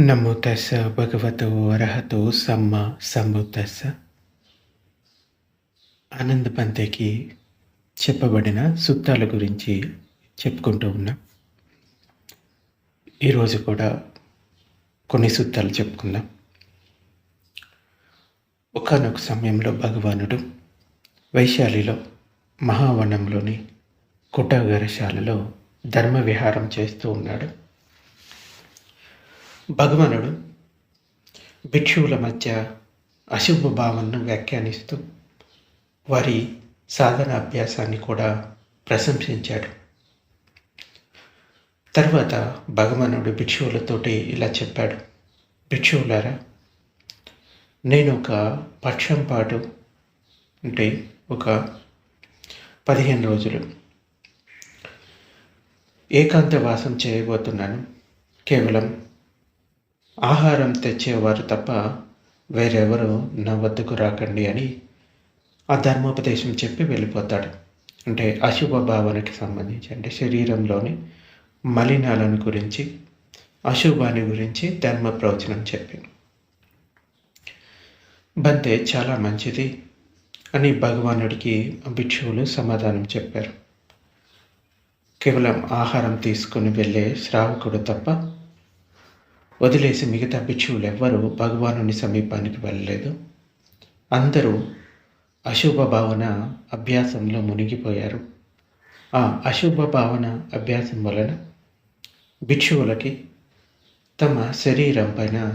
నమో భగవతో అర్హతో సమ్మ సంబుద్ధస్స ఆనంద పంతేకి చెప్పబడిన సుత్తాల గురించి చెప్పుకుంటూ ఉన్నాం. ఈరోజు కూడా కొన్ని సుత్తాలు చెప్పుకుందాం. ఒకనొక సమయంలో భగవానుడు వైశాలిలో మహావనంలోని కుటాగరశాలలో ధర్మ విహారం చేస్తూ ఉన్నాడు. భగవానుడు భిక్షువుల మధ్య అశుభ భావనను వ్యాఖ్యానిస్తూ వారి సాధన అభ్యాసాన్ని కూడా ప్రశంసించాడు. తర్వాత భగవానుడు భిక్షువులతోటి ఇలా చెప్పాడు. భిక్షువులారా నేను ఒక పక్షం పాటు అంటే ఒక పదిహేను రోజులు ఏకాంతవాసం చేయబోతున్నాను. కేవలం ఆహారం తెచ్చేవారు తప్ప వేరెవరు నా వద్దకు రాకండి అని ఆ ధర్మోపదేశం చెప్పి వెళ్ళిపోతాడు. అంటే అశుభ భావనకి సంబంధించి అంటే శరీరంలోని మలినాలను గురించి అశుభాన్ని గురించి ధర్మ ప్రవచనం చెప్పి బంతే చాలా మంచిది అని భగవానుడికి భిక్షువులు సమాధానం చెప్పారు. కేవలం ఆహారం తీసుకుని వెళ్ళే శ్రావకుడు తప్ప వదిలేసి మిగతా భిక్షువులు ఎవ్వరూ భగవానుని సమీపానికి వెళ్ళలేదు. అందరూ అశుభ భావన అభ్యాసంలో మునిగిపోయారు. ఆ అశుభ భావన అభ్యాసం వలన భిక్షువులకి తమ శరీరం పైన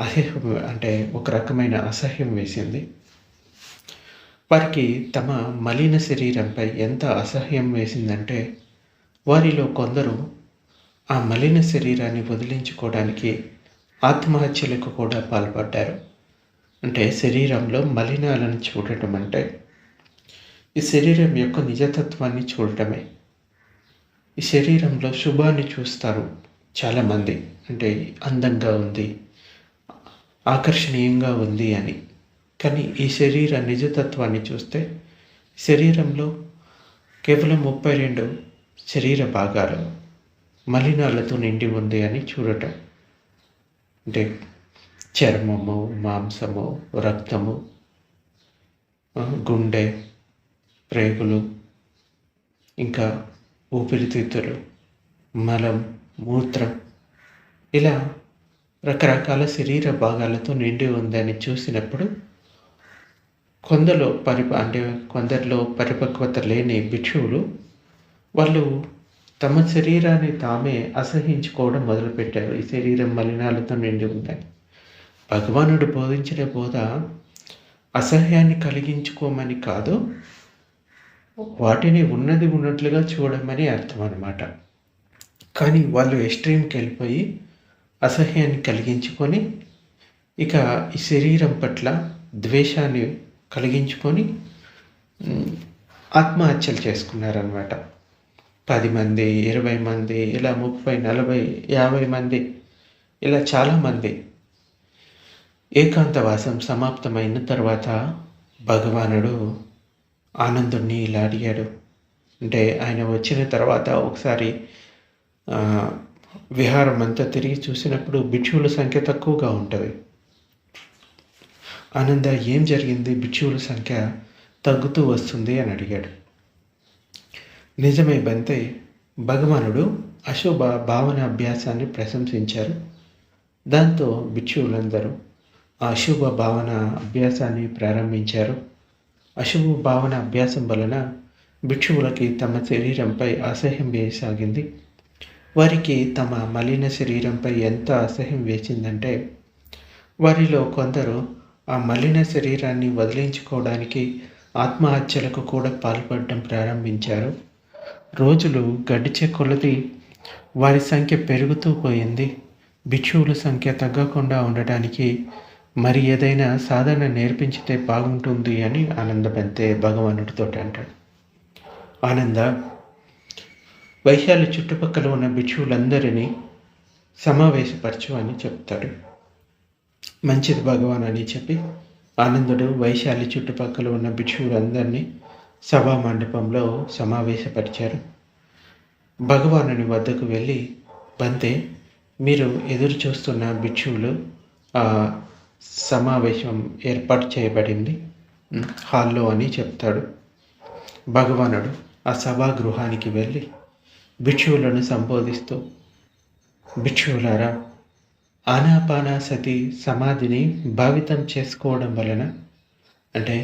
అసహ్యం అంటే ఒక రకమైన అసహ్యం వేసింది. వారికి తమ మలిన శరీరంపై ఎంత అసహ్యం వేసిందంటే వారిలో కొందరు ఆ మలిన శరీరాన్ని వదిలించుకోవడానికి ఆత్మహత్యలకు కూడా పాల్పడ్డారు. అంటే శరీరంలో మలినాలను చూడటం అంటే ఈ శరీరం యొక్క నిజతత్వాన్ని చూడటమే. ఈ శరీరంలో శుభాన్ని చూస్తారు చాలామంది. అంటే అందంగా ఉంది ఆకర్షణీయంగా ఉంది అని. కానీ ఈ శరీర నిజతత్వాన్ని చూస్తే శరీరంలో కేవలం ముప్పై రెండు శరీర భాగాలు మలినాలతో నిండి ఉంది అని చూడటం. అంటే చర్మము మాంసము రక్తము గుండె ప్రేగులు ఇంకా ఊపిరితిత్తులు మలం మూత్రం. ఇలా రకరకాల శరీర భాగాలతో నిండి ఉందని చూసినప్పుడు కొందరు పరి అంటే కొందరిలో పరిపక్వత లేని భిక్షువులు వాళ్ళు తమ శరీరాన్ని తామే అసహించుకోవడం మొదలుపెట్టారు. ఈ శరీరం మలినాలతో నిండి ఉందని. భగవానుడు బోధించిన బోధ అసహ్యాన్ని కలిగించుకోమని కాదు వాటిని ఉన్నది ఉన్నట్లుగా చూడమని అర్థం అనమాట కానీ వాళ్ళు ఎక్స్ట్రీమ్కి వెళ్ళిపోయి అసహ్యాన్ని కలిగించుకొని ఇక ఈ శరీరం పట్ల ద్వేషాన్ని కలిగించుకొని ఆత్మహత్యలు చేసుకున్నారనమాట పది మంది ఇరవై మంది ఇలా ముప్పై నలభై యాభై మంది ఇలా చాలామంది ఏకాంతవాసం సమాప్తమైన తర్వాత భగవానుడు ఆనందుణ్ణి ఇలా అడిగాడు. అంటే ఆయన వచ్చిన తర్వాత ఒకసారి విహారం అంతా తిరిగి చూసినప్పుడు భిక్షువుల సంఖ్య తక్కువగా ఉంటుంది. ఆనంద ఏం జరిగింది? భిక్షువుల సంఖ్య తగ్గుతూ వస్తుంది అని అడిగాడు. నిజమే బంతే భగవానుడు అశుభ భావన అభ్యాసాన్ని ప్రశంసించారు. దాంతో భిక్షువులందరూ ఆ అశుభ భావన అభ్యాసాన్ని ప్రారంభించారు. అశుభ భావన అభ్యాసం వలన భిక్షువులకి తమ శరీరంపై అసహ్యం వేయసాగింది. వారికి తమ మలిన శరీరంపై ఎంత అసహ్యం వేసిందంటే వారిలో కొందరు ఆ మలిన శరీరాన్ని వదిలించుకోవడానికి ఆత్మహత్యలకు కూడా పాల్పడడం ప్రారంభించారు. రోజులు గడిచే కొలది వారి సంఖ్య పెరుగుతూ పోయింది. భిక్షువుల సంఖ్య తగ్గకుండా ఉండటానికి మరి ఏదైనా సాధన నేర్పించితే బాగుంటుంది అని ఆనందబంతే భగవానుడితో అంటాడు. ఆనంద వైశాలి చుట్టుపక్కల ఉన్న భిక్షువులందరినీ సమావేశపరచు అని చెప్తాడు. మంచిది భగవాన్ అని చెప్పి ఆనందుడు వైశాలి చుట్టుపక్కల ఉన్న భిక్షువులందరినీ సభా మండపంలో సమావేశపరిచారు. భగవానుని వద్దకు వెళ్ళి బంతే మీరు ఎదురు చూస్తున్న భిక్షువులు ఆ, సమావేశం ఏర్పాటు చేయబడింది. హాల్లో అని చెప్తాడు. భగవానుడు ఆ సభాగృహానికి వెళ్ళి భిక్షువులను సంబోధిస్తూ భిక్షువులారా ఆనాపానాసతి సమాధిని భావితం చేసుకోవడం వలన అంటే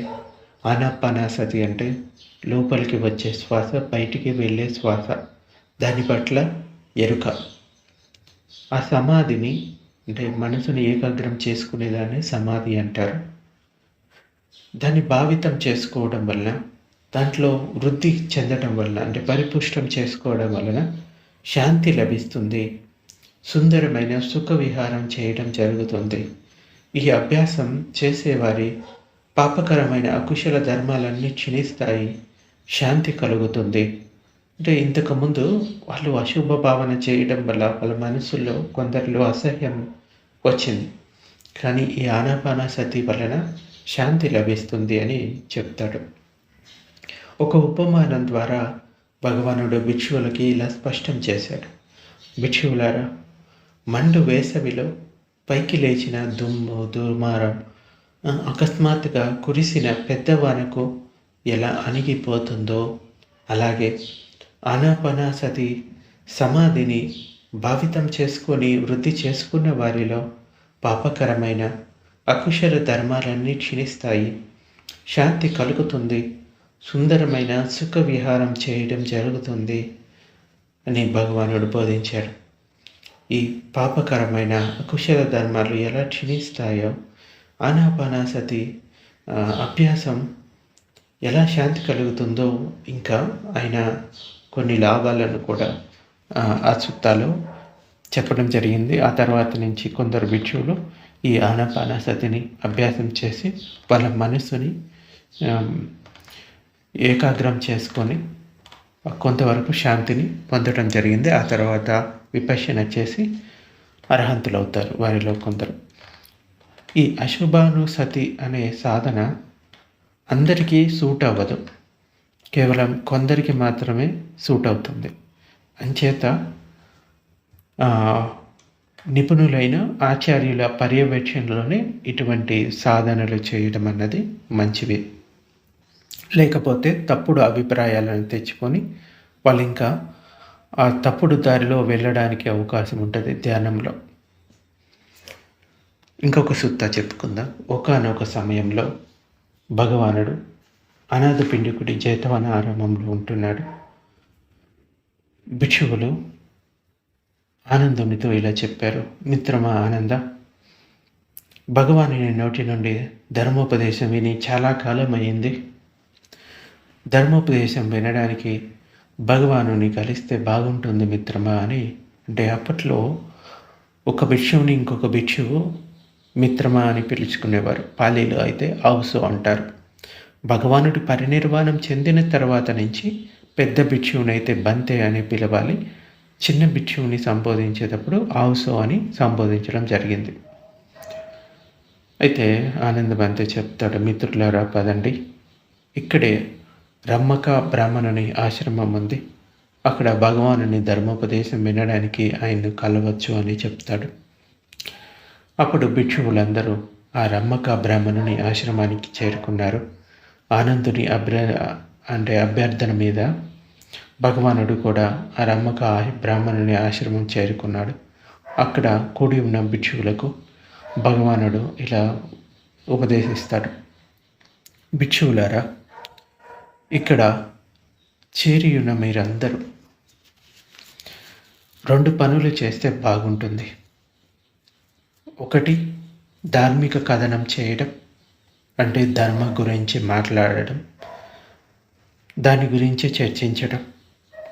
ఆనాపానాసతి అంటే లోపలికి వచ్చే శ్వాస బయటికి వెళ్ళే శ్వాస. దాని పట్ల ఎరుక. ఆ సమాధిని అంటే మనసుని ఏకాగ్రం చేసుకునేదాన్ని సమాధి అంటారు. దాన్ని భావితం చేసుకోవడం వలన దాంట్లో వృద్ధి చెందడం వలన అంటే పరిపుష్టం చేసుకోవడం వలన శాంతి లభిస్తుంది. సుందరమైన సుఖ విహారం చేయడం జరుగుతుంది. ఈ అభ్యాసం చేసేవారి పాపకరమైన అకుశల ధర్మాలన్నీ క్షీణిస్తాయి శాంతి కలుగుతుంది. అంటే ఇంతకుముందు వాళ్ళు అశుభ భావన చేయడం వల్ల వాళ్ళ మనసులో కొందరిలో అసహ్యం వచ్చింది. కానీ ఈ ఆనాపానాసతి వలన శాంతి లభిస్తుంది అని చెప్తాడు. ఒక ఉపమానం ద్వారా భగవానుడు భిక్షువులకి ఇలా స్పష్టం చేశాడు. భిక్షువులారా మండు వేసవిలో పైకి లేచిన దుమ్ము దుర్మారం అకస్మాత్తుగా కురిసిన పెద్దవానకు ఎలా అణిగిపోతుందో అలాగే అనాపనాసతి సమాధిని భావితం చేసుకొని వృద్ధి చేసుకున్న వారిలో పాపకరమైన అకుశల ధర్మాలన్నీ క్షీణిస్తాయి. శాంతి కలుగుతుంది. సుందరమైన సుఖ విహారం చేయడం జరుగుతుంది అని భగవానుడు బోధించాడు. ఈ పాపకరమైన అకుశల ధర్మాలు ఎలా క్షీణిస్తాయో ఆనాపానాసతి అభ్యాసం ఎలా శాంతి కలుగుతుందో ఇంకా ఆయన కొన్ని లాభాలను కూడా ఆ, ఆ సుత్తాలో చెప్పడం జరిగింది. ఆ తర్వాత నుంచి కొందరు భిక్షువులు ఈ ఆనాపానాసతిని అభ్యాసం చేసి వాళ్ళ మనస్సుని ఏకాగ్రం చేసుకొని కొంతవరకు శాంతిని పొందడం జరిగింది. ఆ తర్వాత విపశన చేసి అర్హంతులు అవుతారు వారిలో కొందరు ఈ అశుభానుసతి అనే సాధన అందరికీ సూట్ అవ్వదు. కేవలం కొందరికి మాత్రమే సూట్ అవుతుంది. అంచేత నిపుణులైన ఆచార్యుల పర్యవేక్షణలోనే ఇటువంటి సాధనలు చేయడం అన్నది మంచివి. లేకపోతే తప్పుడు అభిప్రాయాలను తెచ్చుకొని వాళ్ళు ఇంకా ఆ తప్పుడు దారిలో వెళ్ళడానికి అవకాశం ఉంటుంది ధ్యానంలో. ఇంకొక సుత్త చెప్పుకుందాం. ఒకనొక సమయంలో భగవానుడు అనాథ పిండికుడి జేతవన ఆరంభంలో ఉంటున్నాడు. భిక్షువులు ఆనందునితో ఇలా చెప్పారు. మిత్రమా ఆనంద భగవానుని నోటి నుండి ధర్మోపదేశం విని చాలా కాలం అయింది ధర్మోపదేశం వినడానికి భగవానుని కలిస్తే బాగుంటుంది మిత్రమా అని. అంటే అప్పట్లో ఒక భిక్షువుని ఇంకొక భిక్షువు మిత్రమా అని పిలుచుకునేవారు. పాలీలు అయితే ఆవుసు అంటారు. భగవానుడి పరినిర్వాణం చెందిన తర్వాత నుంచి పెద్ద భిక్షువునైతే అయితే బంతే అని పిలవాలి. చిన్న భిక్షువుని సంబోధించేటప్పుడు ఆవుసో అని సంబోధించడం జరిగింది. అయితే ఆనంద బంతే చెప్తాడు మిత్రులారా పదండి. ఇక్కడే రమ్మక బ్రాహ్మణుని ఆశ్రమం ఉంది. అక్కడ భగవానుని ధర్మోపదేశం వినడానికి ఆయన్ను కలవచ్చు అని చెప్తాడు. అప్పుడు భిక్షువులందరూ ఆ రమ్మక బ్రాహ్మణుని ఆశ్రమానికి చేరుకున్నారు. ఆనందుని అభ్య అంటే అభ్యర్థన మీద భగవానుడు కూడా ఆ రమ్మక ఆ- బ్రాహ్మణుని ఆశ్రమం చేరుకున్నాడు. అక్కడ కూడి ఉన్న భిక్షువులకు భగవానుడు ఇలా ఉపదేశిస్తాడు. భిక్షువులారా ఇక్కడ చేరియున్న మీరందరూ రెండు పనులు చేస్తే బాగుంటుంది. ఒకటి ధార్మిక కథనం చేయడం అంటే ధర్మ గురించి మాట్లాడడం దాని గురించి చర్చించడం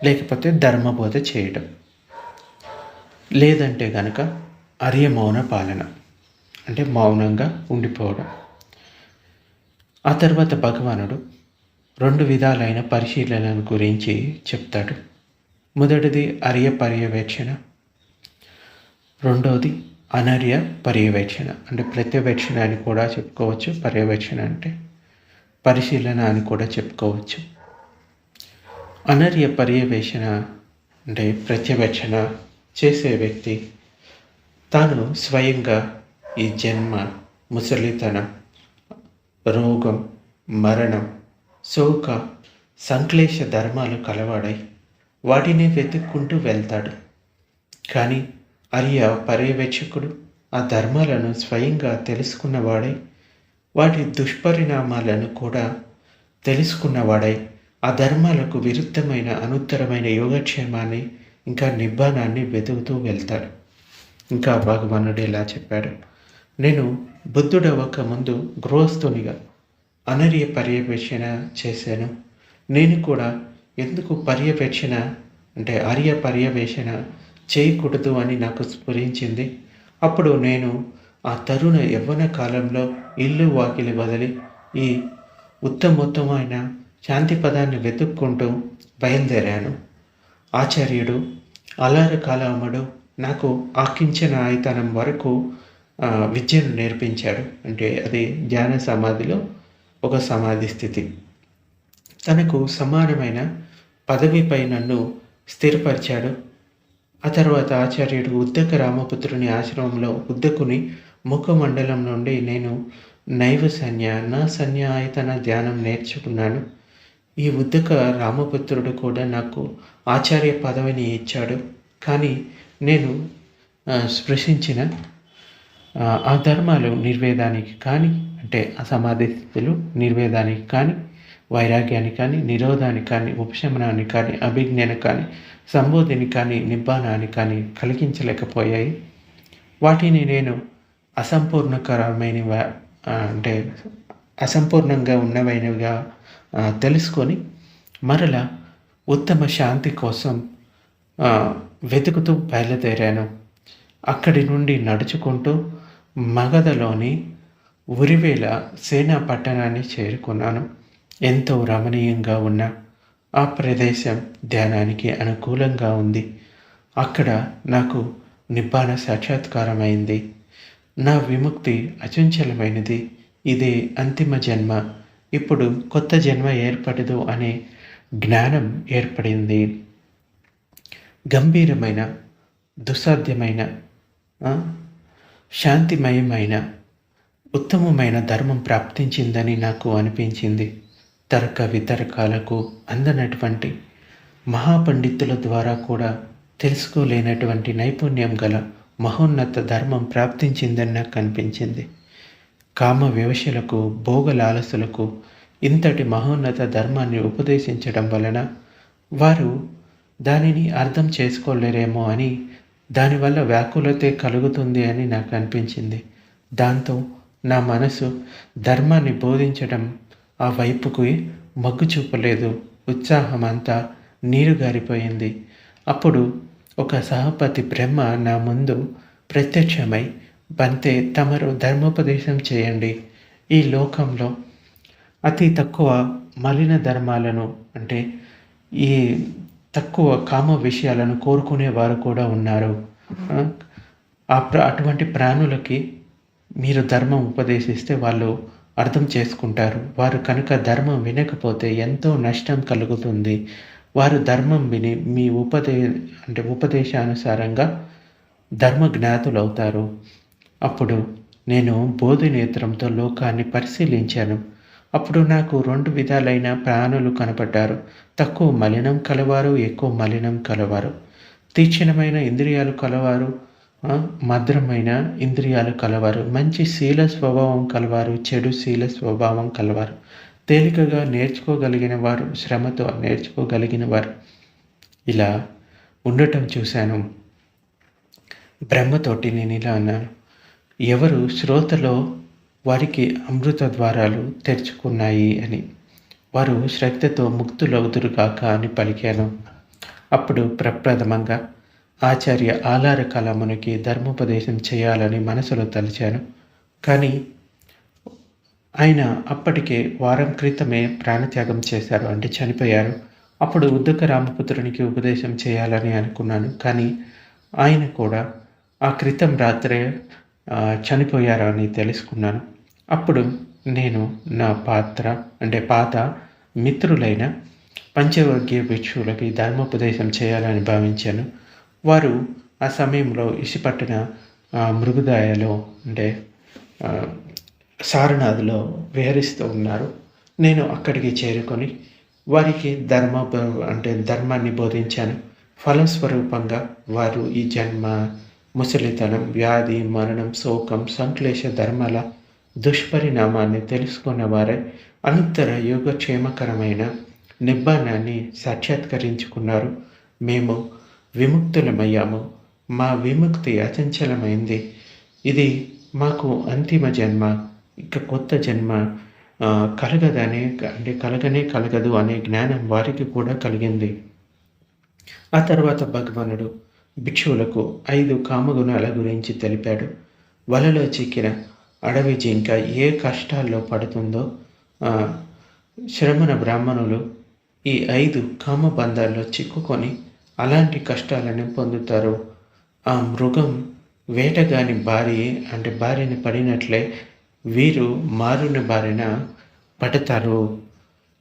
లేకపోతే ధర్మబోధ చేయడం. లేదంటే కనుక అర్య మౌన పాలన అంటే మౌనంగా ఉండిపోవడం. ఆ తర్వాత భగవానుడు రెండు విధాలైన పరిశీలనల గురించి చెప్తాడు. మొదటిది అర్య పర్యవేక్షణ రెండవది అనర్య పర్యవేక్షణ. అంటే ప్రత్యవేక్షణ అని కూడా చెప్పుకోవచ్చు. పర్యవేక్షణ అంటే పరిశీలన అని కూడా చెప్పుకోవచ్చు. అనర్య పర్యవేక్షణ అంటే ప్రత్యవేక్షణ చేసే వ్యక్తి తాను స్వయంగా ఈ జన్మ ముసలితనం రోగం మరణం శోక సంక్లేశ ధర్మాలు కలవాడై వాటిని వెతుక్కుంటూ వెళ్తాడు. కానీ అరియ పర్యవేక్షకుడు ఆ ధర్మాలను స్వయంగా తెలుసుకున్నవాడై వాటి దుష్పరిణామాలను కూడా తెలుసుకున్నవాడై ఆ ధర్మాలకు విరుద్ధమైన అనుత్తరమైన యోగక్షేమాన్ని ఇంకా నిబ్బానాన్ని వెతుకుతూ వెళ్తాడు. ఇంకా భగవానుడు ఇలా చెప్పాడు నేను బుద్ధుడవ్వక ముందు గృహస్థునిగా అనర్య పర్యవేక్షణ చేశాను. నేను కూడా ఎందుకు పర్యవేక్షణ అంటే ఆర్య పర్యవేక్షణ చేయకూడదు అని నాకు స్ఫురించింది. అప్పుడు నేను ఆ తరుణ యవ్వన కాలంలో ఇల్లు వాకిలి వదిలి ఈ ఉత్తమోత్తమైన శాంతి పదాన్ని వెతుక్కుంటూ బయలుదేరాను. ఆచార్యుడు అలార కాలముడు నాకు ఆకించిన ఆయతనం వరకు విద్యను నేర్పించాడు. అంటే అది ధ్యాన సమాధిలో ఒక సమాధి స్థితి. తనకు సమానమైన పదవిపై నన్ను స్థిరపరిచాడు. ఆ తర్వాత ఆచార్యుడు ఉద్దక రామపుత్రుని ఆశ్రమంలో ఉద్దకుని ముఖమండలం నుండి నేను నైవ సన్య నా సన్యాయతన ధ్యానం నేర్చుకున్నాను. ఈ ఉద్దక రామపుత్రుడు కూడా నాకు ఆచార్య పదవిని ఇచ్చాడు. కానీ నేను స్పృశించిన ఆ ధర్మాలు నిర్వేదానికి కానీ అంటే అసమాధి స్థితులు నిర్వేదానికి కానీ వైరాగ్యాన్ని కానీ నిరోధాన్ని కానీ ఉపశమనాన్ని కానీ అభిజ్ఞాని కానీ సంబోధిని కానీ నిబ్బానాన్ని కానీ కలిగించలేకపోయాయి. వాటిని నేను అసంపూర్ణకరమైన అంటే అసంపూర్ణంగా ఉన్నవైనవిగా తెలుసుకొని మరలా ఉత్తమ శాంతి కోసం వెతుకుతూ బయలుదేరాను. అక్కడి నుండి నడుచుకుంటూ మగధలోని ఉరివేల సేనా పట్టణాన్ని చేరుకున్నాను. ఎంతో రమణీయంగా ఉన్న ఆ ప్రదేశం ధ్యానానికి అనుకూలంగా ఉంది. అక్కడ నాకు నిబ్బాన సాక్షాత్కారమైంది. నా విముక్తి అచంచలమైనది. ఇదే అంతిమ జన్మ. ఇప్పుడు కొత్త జన్మ ఏర్పడదు అనే జ్ఞానం ఏర్పడింది. గంభీరమైన దుస్సాధ్యమైన శాంతిమయమైన ఉత్తమమైన ధర్మం ప్రాప్తించిందని నాకు అనిపించింది. తర్క వితర్కాలకు అందనటువంటి మహాపండితుల ద్వారా కూడా తెలుసుకోలేనటువంటి నైపుణ్యం గల మహోన్నత ధర్మం ప్రాప్తించిందని నాకు కనిపించింది. కామ వివశలకు భోగలాలసులకు ఇంతటి మహోన్నత ధర్మాన్ని ఉపదేశించడం వలన వారు దానిని అర్థం చేసుకోలేరేమో అని దానివల్ల వ్యాకులతే కలుగుతుంది అని నాకు అనిపించింది. దాంతో నా మనసు ధర్మాన్ని బోధించడం ఆ వైపుకి మగ్గు చూపలేదు. ఉత్సాహం అంతా నీరు గారిపోయింది అప్పుడు ఒక సహపతి బ్రహ్మ నా ముందు ప్రత్యక్షమై బంతే తమరు ధర్మోపదేశం చేయండి. ఈ లోకంలో అతి తక్కువ మలిన ధర్మాలను అంటే ఈ తక్కువ కామ విషయాలను కోరుకునే వారు కూడా ఉన్నారు. అటువంటి ప్రాణులకి మీరు ధర్మం ఉపదేశిస్తే వాళ్ళు అర్థం చేసుకుంటారు. వారు కనుక ధర్మం వినకపోతే ఎంతో నష్టం కలుగుతుంది. వారు ధర్మం విని మీ ఉపదే అంటే ఉపదేశానుసారంగా ధర్మ జ్ఞాతులు అవుతారు అప్పుడు నేను బోధి నేత్రంతో లోకాన్ని పరిశీలించాను. అప్పుడు నాకు రెండు విధాలైన ప్రాణులు కనపడ్డారు. తక్కువ మలినం కలవారు ఎక్కువ మలినం కలవారు. తీక్షణమైన ఇంద్రియాలు కలవారు. మధురమైన ఇంద్రియాలు కలవారు. మంచి శీల స్వభావం కలవారు. చెడు శీల స్వభావం కలవారు. తేలికగా నేర్చుకోగలిగిన వారు శ్రమతో నేర్చుకోగలిగిన వారు. ఇలా ఉండటం చూశాను. బ్రహ్మతోటి నేను ఇలా అన్నాను. ఎవరు శ్రోతలో వారికి అమృత ద్వారాలు తెరుచుకున్నాయి అని. వారు శ్రద్ధతో ముక్తులవుతురు కాక అని పలికాను. అప్పుడు ప్రప్రథమంగా ఆచార్య ఆలార కలమునికి ధర్మోపదేశం చేయాలని మనసులో తలిచాను. కానీ ఆయన అప్పటికే వారం క్రితమే ప్రాణత్యాగం చేశారు అంటే చనిపోయారు. అప్పుడు ఉద్దక రామపుత్రునికి ఉపదేశం చేయాలని అనుకున్నాను. కానీ ఆయన కూడా ఆ క్రితం రాత్రే చనిపోయారు అని తెలుసుకున్నాను. అప్పుడు నేను నా పాత్ర అంటే పాత మిత్రులైన పంచవర్గీయ భిక్షువులకి ధర్మోపదేశం చేయాలని భావించాను. వారు ఆ సమయంలో ఇసిపట్టిన మృగుదాయలో అంటే సారనాథ్లో విహరిస్తూ ఉన్నారు. నేను అక్కడికి చేరుకొని వారికి ధర్మ అంటే ధర్మాన్ని బోధించాను. ఫలస్వరూపంగా వారు ఈ జన్మ ముసలితనం వ్యాధి మరణం శోకం సంక్లేశ ధర్మాల దుష్పరిణామాన్ని తెలుసుకున్న వారే అనంతర యోగక్షేమకరమైన నిబ్బానాన్ని సాక్షాత్కరించుకున్నారు. మేము విముక్తులమయ్యాము. మా విముక్తి అచంచలమైంది. ఇది మాకు అంతిమ జన్మ ఇక కొత్త జన్మ. కలగదనే అంటే కలగనే కలగదు అనే జ్ఞానం వారికి కూడా కలిగింది. ఆ తర్వాత భగవానుడు భిక్షువులకు ఐదు కామగుణాల గురించి తెలిపాడు. వలలో చిక్కిన అడవి జింక ఏ కష్టాల్లో పడుతుందో శ్రమణ బ్రాహ్మణులు ఈ ఐదు కామబంధాల్లో చిక్కుకొని అలాంటి కష్టాలను పొందుతారు. ఆ మృగం వేటగాని భార్య అంటే భార్యని పడినట్లే వీరు మారుని బారిన పడతారు.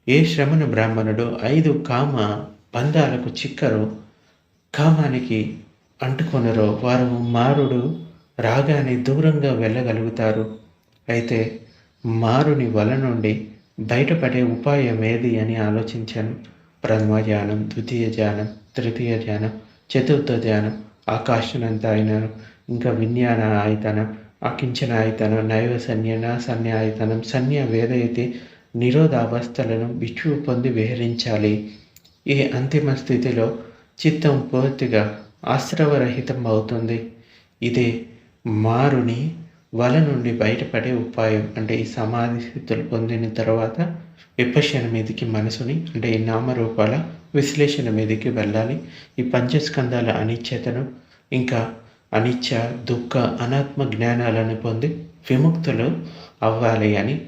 ఏ శ్రమణ బ్రాహ్మణుడు ఐదు కామ బంధాలకు చిక్కరు. కామానికి అంటుకొనరో. వారు మారుడు రాగానే దూరంగా వెళ్ళగలుగుతారు. అయితే మారుని వల నుండి బయటపడే ఉపాయం ఏది అని ఆలోచించాను. ప్రథమ ధ్యానం ద్వితీయ ధ్యానం తృతీయ ధ్యానం చతుర్థ ధ్యానం ఆకాశనంత అయినాను ఇంకా విజ్ఞాన ఆయతనం అకించన ఆయతనం నైవ సన్యన సన్య ఆయతనం సన్య వేదయితే నిరోధావస్థలను బిచ్చువు పొంది విహరించాలి. ఈ అంతిమ స్థితిలో చిత్తం పూర్తిగా ఆశ్రవరహితం అవుతుంది ఇదే మారుని వల నుండి బయటపడే ఉపాయం. అంటే ఈ సమాధి స్థితులు పొందిన తర్వాత విపశ్యన మీదకి మనసుని అంటే ఈ నామరూపాల విశ్లేషణ మీదకి వెళ్ళాలి. ఈ పంచస్కంధాల అనిశ్చతను ఇంకా అనిచ్చ దుఃఖ అనాత్మ జ్ఞానాలను పొంది విముక్తులు అవ్వాలి అని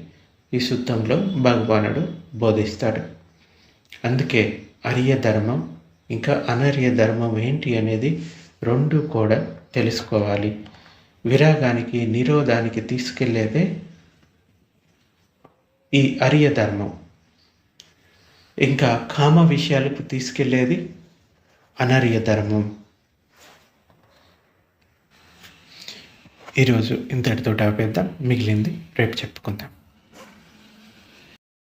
ఈ సూత్రంలో భగవానుడు బోధిస్తాడు. అందుకే అర్య ధర్మం ఇంకా అనర్య ధర్మం ఏంటి అనేది రెండు కూడా తెలుసుకోవాలి. విరాగానికి నిరోధానికి తీసుకెళ్ళేదే ఈ అరియ ధర్మం. ఇంకా కామ విషయాలకు తీసుకెళ్ళేది అనర్య ధర్మం. ఈరోజు ఇంతటితో ఆపేద్దాం. మిగిలింది రేపు చెప్పుకుందాం.